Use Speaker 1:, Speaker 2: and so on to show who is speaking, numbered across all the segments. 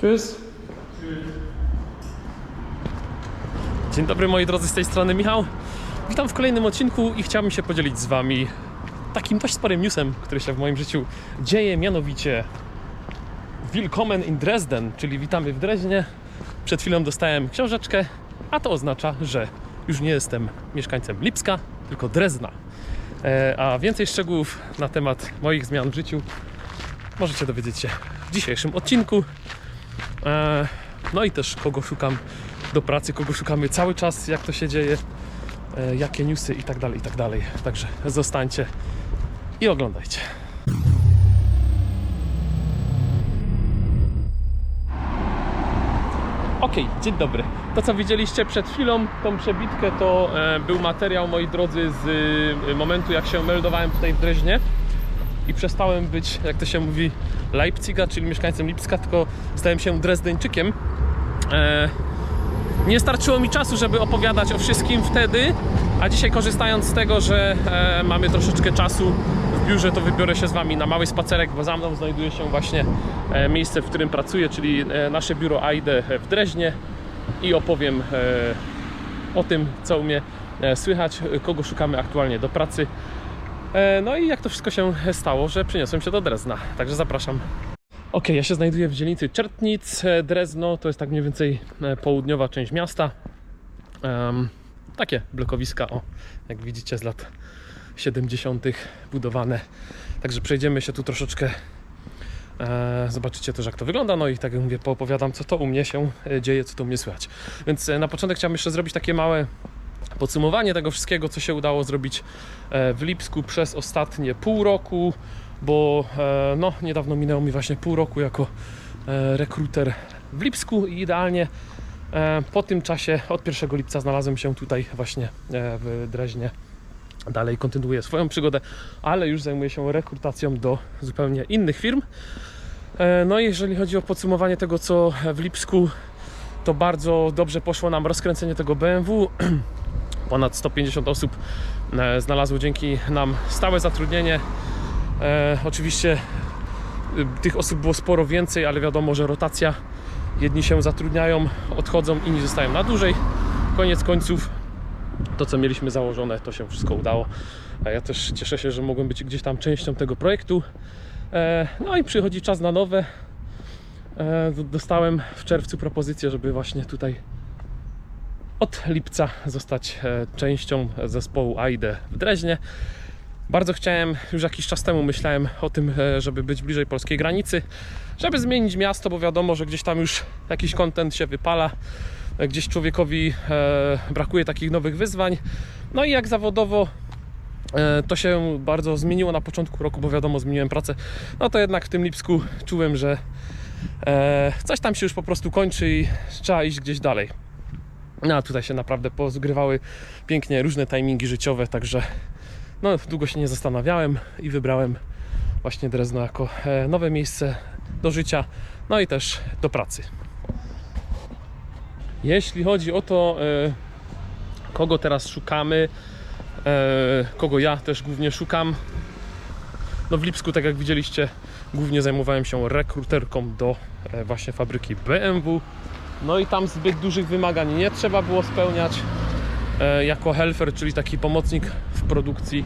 Speaker 1: Tschüss. Dzień dobry moi drodzy, z tej strony Michał. Witam w kolejnym odcinku i chciałbym się podzielić z Wami takim dość sporym newsem, który się w moim życiu dzieje, mianowicie Willkommen in Dresden, czyli witamy w Dreźnie. Przed chwilą dostałem książeczkę, a to oznacza, że już nie jestem mieszkańcem Lipska, tylko Drezna. E, A więcej szczegółów na temat moich zmian w życiu możecie dowiedzieć się w dzisiejszym odcinku. E, No i też kogo szukam do pracy, kogo szukamy cały czas, jak to się dzieje, e, jakie newsy i tak dalej, i tak dalej. Także zostańcie i oglądajcie. Okej, dzień dobry. To co widzieliście przed chwilą, tą przebitkę, to e, był materiał, moi drodzy, z momentu jak się meldowałem tutaj w Dreźnie i przestałem być, jak to się mówi, Leipziga, czyli mieszkańcem Lipska, tylko stałem się Drezdeńczykiem. E, nie starczyło mi czasu, żeby opowiadać o wszystkim wtedy, a dzisiaj korzystając z tego, że e, mamy troszeczkę czasu w biurze, to wybiorę się z Wami na mały spacerek, bo za mną znajduje się właśnie e, miejsce, w którym pracuję, czyli nasze biuro AIDE w Dreźnie i opowiem o tym, co u mnie słychać, kogo szukamy aktualnie do pracy. E, No i jak to wszystko się stało, że przeniosłem się do Drezna. Także zapraszam. Ok, ja się znajduję w dzielnicy Czertnic, e, Drezno, to jest tak mniej więcej e, południowa część miasta. Em, takie blokowiska, o, jak widzicie z lat 70. budowane. Także przejdziemy się tu troszeczkę, zobaczycie też jak to wygląda, no i tak jak mówię, poopowiadam co to u mnie się dzieje, co to u mnie słychać. Więc na początek chciałem jeszcze zrobić takie małe podsumowanie tego wszystkiego, co się udało zrobić e, w Lipsku przez ostatnie pół roku, bo e, no, niedawno minęło mi właśnie pół roku jako e, rekruter w Lipsku i idealnie po tym czasie od 1 lipca znalazłem się tutaj właśnie w Dreźnie. Dalej kontynuuję swoją przygodę, ale już zajmuję się rekrutacją do zupełnie innych firm. No i jeżeli chodzi o podsumowanie tego, co w Lipsku, to bardzo dobrze poszło nam rozkręcenie tego BMW. Ponad 150 osób e, znalazło dzięki nam stałe zatrudnienie. E, oczywiście y, tych osób było sporo więcej, ale wiadomo, że rotacja. Jedni się zatrudniają, odchodzą, inni zostają na dłużej. Koniec końców to, co mieliśmy założone, to się wszystko udało. Ja też cieszę się, że mogłem być gdzieś tam częścią tego projektu. E, no i przychodzi czas na nowe. E, dostałem w czerwcu propozycję, żeby właśnie tutaj od lipca zostać e, częścią zespołu AIDE w Dreźnie. Bardzo chciałem, już jakiś czas temu myślałem o tym, e, żeby być bliżej polskiej granicy, żeby zmienić miasto, bo wiadomo, że gdzieś tam już jakiś kontent się wypala, gdzieś człowiekowi e, brakuje takich nowych wyzwań. No i jak zawodowo to się bardzo zmieniło na początku roku, bo wiadomo, zmieniłem pracę, no to jednak w tym Lipsku czułem, że coś tam się już po prostu kończy i trzeba iść gdzieś dalej. No a tutaj się naprawdę pozgrywały pięknie różne timingi życiowe, także no, długo się nie zastanawiałem i wybrałem właśnie Drezno jako e, nowe miejsce do życia, no i też do pracy. Jeśli chodzi o to, e, kogo teraz szukamy, e, kogo ja też głównie szukam, no w Lipsku, tak jak widzieliście, głównie zajmowałem się rekruterką do właśnie fabryki BMW. No i tam zbyt dużych wymagań nie trzeba było spełniać e, jako helfer, czyli taki pomocnik w produkcji.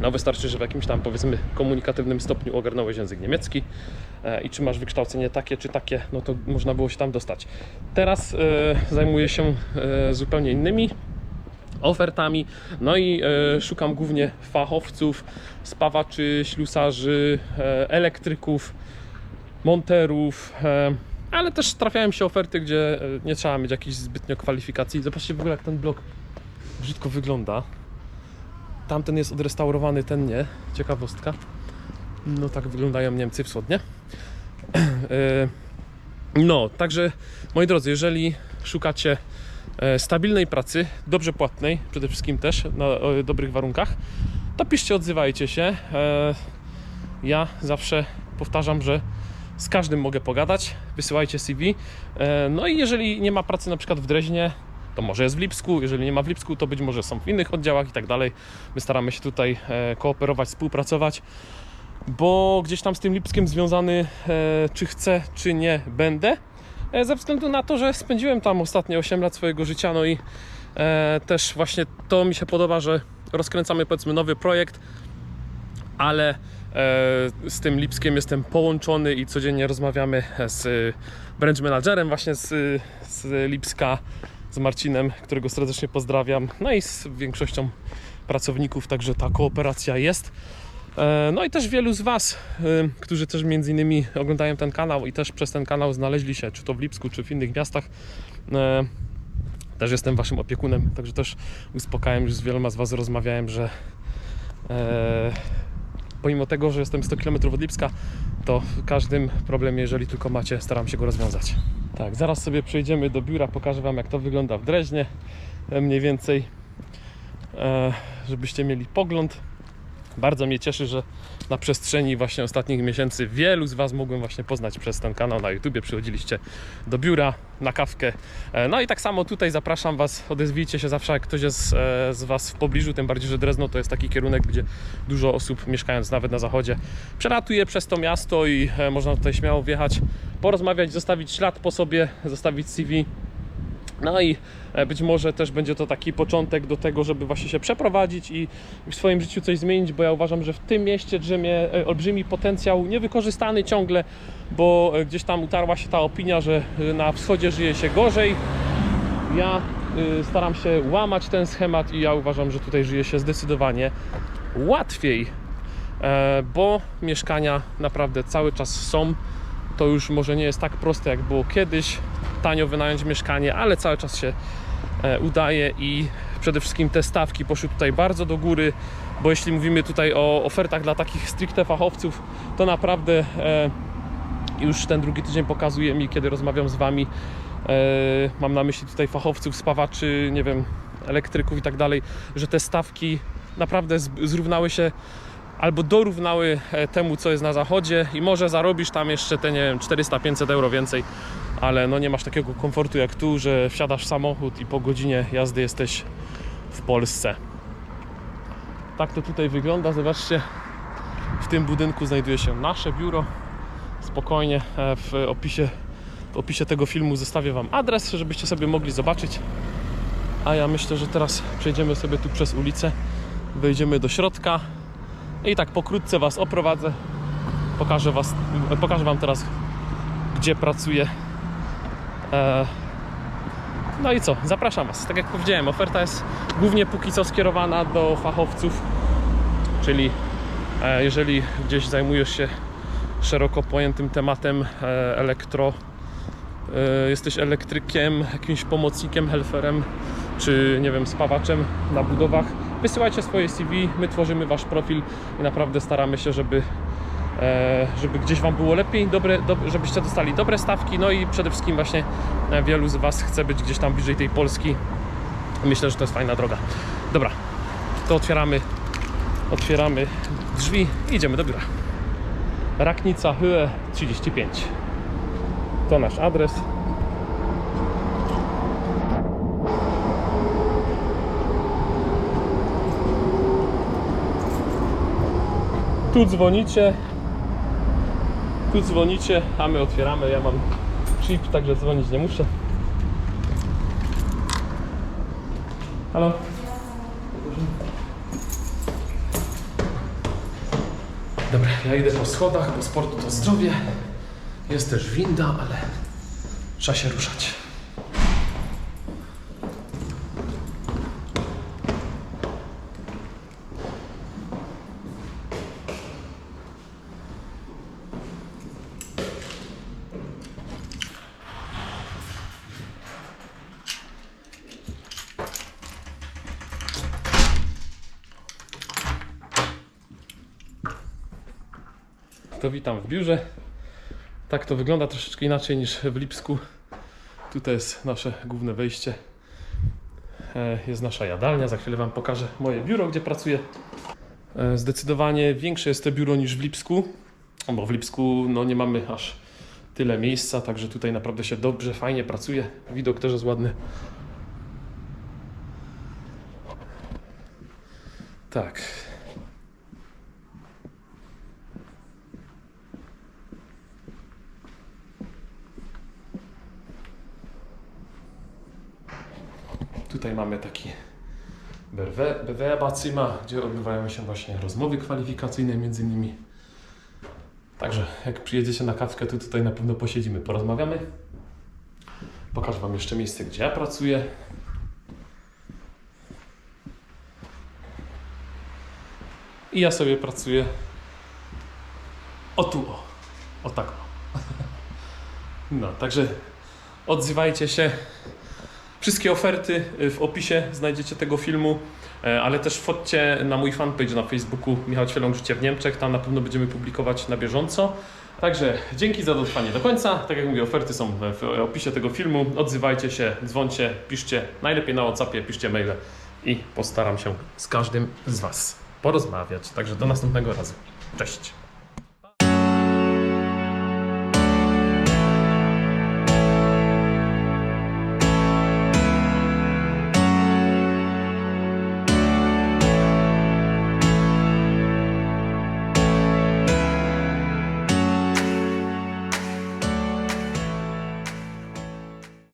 Speaker 1: No wystarczy, że w jakimś tam powiedzmy komunikatywnym stopniu ogarnąłeś język niemiecki e, i czy masz wykształcenie takie czy takie, no to można było się tam dostać. Teraz e, zajmuję się zupełnie innymi ofertami. No i e, szukam głównie fachowców, spawaczy, ślusarzy, e, elektryków, monterów, e, ale też trafiają się oferty, gdzie e, nie trzeba mieć jakichś zbytnio kwalifikacji. Zobaczcie w ogóle jak ten blok brzydko wygląda. Tamten jest odrestaurowany, ten nie. Ciekawostka. No tak wyglądają Niemcy wschodnie. E, No, także moi drodzy, jeżeli szukacie e, stabilnej pracy, dobrze płatnej, przede wszystkim też na dobrych warunkach, to piszcie, odzywajcie się. Ja zawsze powtarzam, że z każdym mogę pogadać, wysyłajcie CV. E, No i jeżeli nie ma pracy na przykład w Dreźnie, to może jest w Lipsku, jeżeli nie ma w Lipsku, to być może są w innych oddziałach i tak dalej. My staramy się tutaj e, kooperować, współpracować. bo gdzieś tam z tym Lipskiem związany, e, czy chcę, czy nie będę. Ze względu na to, że spędziłem tam ostatnie 8 lat swojego życia, no i też właśnie to mi się podoba, że rozkręcamy powiedzmy nowy projekt, ale z tym Lipskiem jestem połączony i codziennie rozmawiamy z branch managerem właśnie z, z Lipska, z Marcinem, którego serdecznie pozdrawiam, no i z większością pracowników, także ta kooperacja jest. E, No i też wielu z Was, e, którzy też między innymi oglądają ten kanał i też przez ten kanał znaleźli się, czy to w Lipsku, czy w innych miastach. e, Też jestem Waszym opiekunem, także też uspokajam, już z wieloma z Was rozmawiałem, że e, pomimo tego, że jestem 100 km od Lipska, to każdym problemie, jeżeli tylko macie, staram się go rozwiązać. Tak, zaraz sobie przejdziemy do biura, pokażę Wam jak to wygląda w Dreźnie, mniej więcej, e, żebyście mieli pogląd. Bardzo mnie cieszy, że na przestrzeni właśnie ostatnich miesięcy wielu z Was mogłem właśnie poznać przez ten kanał na YouTubie. Przychodziliście do biura na kawkę. E, No i tak samo tutaj zapraszam Was, odezwijcie się zawsze, jak ktoś jest e, z Was w pobliżu, tym bardziej, że Drezno to jest taki kierunek, gdzie dużo osób mieszkając nawet na zachodzie przelatuje przez to miasto i e, można tutaj śmiało wjechać, porozmawiać, zostawić ślad po sobie, zostawić CV. No i e, być może też będzie to taki początek do tego, żeby właśnie się przeprowadzić i w swoim życiu coś zmienić, bo ja uważam, że w tym mieście drzemie e, olbrzymi potencjał niewykorzystany ciągle, bo e, gdzieś tam utarła się ta opinia, że na wschodzie żyje się gorzej. Ja staram się łamać ten schemat i ja uważam, że tutaj żyje się zdecydowanie łatwiej, bo mieszkania naprawdę cały czas są. To już może nie jest tak proste jak było kiedyś, tanio wynająć mieszkanie, ale cały czas się e, udaje i przede wszystkim te stawki poszły tutaj bardzo do góry, bo jeśli mówimy tutaj o ofertach dla takich stricte fachowców, to naprawdę e, już ten drugi tydzień pokazuje mi, kiedy rozmawiam z Wami, e, mam na myśli tutaj fachowców, spawaczy, nie wiem, elektryków i tak dalej, że te stawki naprawdę zrównały się albo dorównały e, temu, co jest na zachodzie i może zarobisz tam jeszcze te, nie wiem, 400-500 euro więcej, ale no nie masz takiego komfortu jak tu, że wsiadasz w samochód i po godzinie jazdy jesteś w Polsce. Tak to tutaj wygląda, zobaczcie, w tym budynku znajduje się nasze biuro. Spokojnie e, w opisie, w opisie tego filmu zostawię Wam adres, żebyście sobie mogli zobaczyć. A ja myślę, że teraz przejdziemy sobie tu przez ulicę, wejdziemy do środka i tak pokrótce Was oprowadzę. Pokażę, was, pokażę Wam teraz, gdzie pracuję. E, no i co? Zapraszam Was. Tak jak powiedziałem, oferta jest głównie póki co skierowana do fachowców, czyli e, jeżeli gdzieś zajmujesz się szeroko pojętym tematem e, elektro, jesteś elektrykiem, jakimś pomocnikiem, helferem, czy nie wiem, spawaczem na budowach, wysyłajcie swoje CV, my tworzymy Wasz profil i naprawdę staramy się, żeby e, żeby gdzieś Wam było lepiej, dobre, do, żebyście dostali dobre stawki, no i przede wszystkim właśnie e, wielu z Was chce być gdzieś tam bliżej tej Polski. Myślę, że to jest fajna droga. Dobra, to otwieramy, otwieramy drzwi i idziemy do biura. Raknica Höhe 35. To nasz adres. Tu dzwonicie. Tu dzwonicie, a my otwieramy. Ja mam chip, także dzwonić nie muszę. Halo? Dobra, ja idę po schodach, bo sportu to zdrowie. Jest też winda, ale trzeba się ruszać. To witam w biurze. Tak to wygląda troszeczkę inaczej niż w Lipsku. Tutaj jest nasze główne wejście. E, Jest nasza jadalnia. Za chwilę Wam pokażę moje biuro, gdzie pracuję. E, Zdecydowanie większe jest to biuro niż w Lipsku, bo w Lipsku no, nie mamy aż tyle miejsca, także tutaj naprawdę się dobrze, fajnie pracuje. Widok też jest ładny. Tak. Tutaj mamy taki Bewe- Bewerberzimmer, gdzie odbywają się właśnie rozmowy kwalifikacyjne między nimi. Także jak przyjedziecie na kawkę, to tutaj na pewno posiedzimy, porozmawiamy. Pokażę Wam jeszcze miejsce, gdzie ja pracuję. I ja sobie pracuję o tu, o, o tak. O. No, także odzywajcie się. Wszystkie oferty y, w opisie znajdziecie tego filmu, e, ale też wchodźcie na mój fanpage na Facebooku Michał Ćwieląg Życie w Niemczech, tam na pewno będziemy publikować na bieżąco. Także dzięki za dotrwanie do końca. Tak jak mówię, oferty są w opisie tego filmu. Odzywajcie się, dzwońcie, piszcie, najlepiej na WhatsAppie, piszcie maile i postaram się z każdym z Was porozmawiać. Także do następnego razu. Cześć!